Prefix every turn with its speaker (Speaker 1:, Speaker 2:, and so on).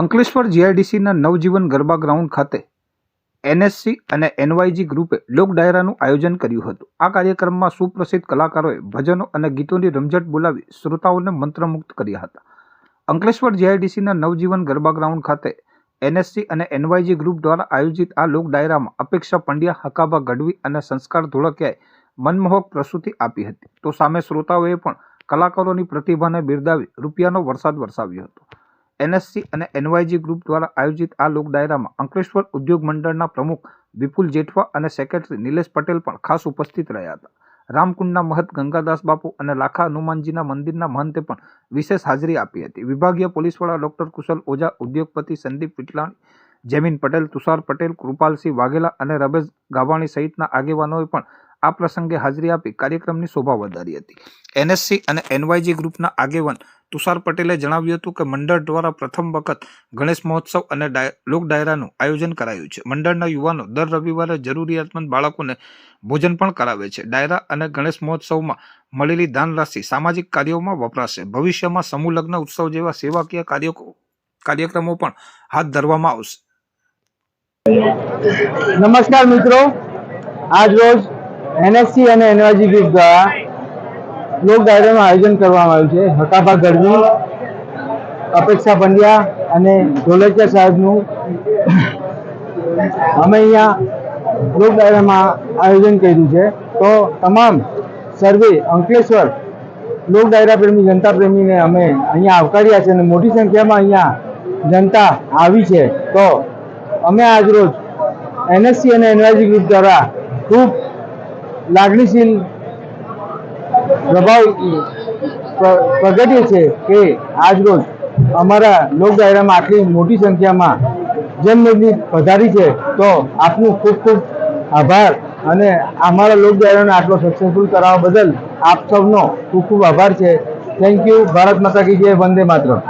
Speaker 1: અંકલેશ્વર જીઆઈડીસીના નવજીવન ગરબા ગ્રાઉન્ડ ખાતે એનએસસી અને એનવાયજી ગ્રુપે લોક ડાયરાનું આયોજન કર્યું હતું. આ કાર્યક્રમમાં સુપ્રસિદ્ધ કલાકારોએ ભજનો અને ગીતોની રમઝટ બોલાવી શ્રોતાઓને મંત્રમુગ્ધ કર્યા હતા. અંકલેશ્વર જીઆઈડીસીના નવજીવન ગરબા ગ્રાઉન્ડ ખાતે એનએસસી અને એનવાયજી ગ્રુપ દ્વારા આયોજિત આ લોક ડાયરામાં અપેક્ષા પંડ્યા હકાબા ગઢવી અને સંસ્કાર ધોળકિયાએ મનમોહક પ્રસ્તુતિ આપી હતી. તો સામે શ્રોતાઓએ પણ કલાકારોની પ્રતિભાને બિરદાવી રૂપિયાનો વરસાદ વરસાવ્યો હતો. એનએસસી અને એનવાયજી ગ્રુપ દ્વારા આયોજિત આ લોક ડાયરામાં અંકલેશ્વર ઉદ્યોગ મંડળના પ્રમુખ વિપુલ જેઠવા અને સેક્રેટરી નિલેશ પટેલ પણ ખાસ ઉપસ્થિત રહ્યા હતા. રામકુંડના મહંત ગંગાદાસ બાપુ અને લાખા હનુમાનજીના મંદિરના મહંતે પણ વિશેષ હાજરી આપી હતી. વિભાગીય પોલીસ વડા ડોક્ટર કુશલ ઓઝા, ઉદ્યોગપતિ સંદીપ વિટલાણી, જેમિન પટેલ, તુષાર પટેલ, કૃપાલસિંહ વાઘેલા અને રમેશ ગાવાણી સહિતના આગેવાનોએ પણ આ પ્રસંગે હાજરી આપી કાર્યક્રમની શોભા વધારી હતી. એનએસસી અને એનવાયજી ગ્રુપના આગેવાન તુષાર પટેલે જણાવ્યું હતું કે મંડળ દ્વારા પ્રથમ વખત ગણેશ મહોત્સવ અને લોક ડાયરાનું આયોજન કરાયું છે. મંડળના યુવાનો દર રવિવારે જરૂરિયાતમંદ બાળકોને ભોજન પણ કરાવે છે. ડાયરા અને ગણેશ મહોત્સવમાં મળેલી દાન રાશિ સામાજિક કાર્યોમાં વપરાશે. ભવિષ્યમાં સમૂહ લગ્ન ઉત્સવ જેવા સેવાકીય કાર્યો, કાર્યક્રમો પણ હાથ ધરવામાં આવશે.
Speaker 2: નમસ્કાર મિત્રો. આજ રોજ એનએસસી અને એનવાયજી ગ્રુપ દ્વારા લોક ગાર્ડનનું આયોજન કરવામાં આવ્યું છે. હકાભા ગઢવી, અપેક્ષા પંડ્યા અને ઢોલકિયા સાહેબનું અમે અહીંયા લોક ડાયરામાં આયોજન કર્યું છે. તો તમામ સર્વે અંકલેશ્વર લોક ડાયરા પ્રેમી, જનતા પ્રેમીને અમે અહીંયા આવકાર્યા છે અને મોટી સંખ્યામાં અહીંયા જનતા આવી છે. તો અમે આજરોજ એનએસસી અને એનવાયજી ગ્રુપ દ્વારા ખૂબ લાગણીશીલ પ્રભાવ, પ્ર- પ્રગટ્યો છે કે આજરોજ અમારા લોક ડાયરામાં આટલી મોટી સંખ્યામાં જનમેદની પધારી છે, તો આપનું ખૂબ ખૂબ આભાર અને અમારા લોક ડાયરાને આટલો સક્સેસફુલ કરાવવા બદલ આપ સૌનો ખૂબ ખૂબ આભાર છે. થેન્ક યુ ભારત માતા કી જય. વંદે માતરમ.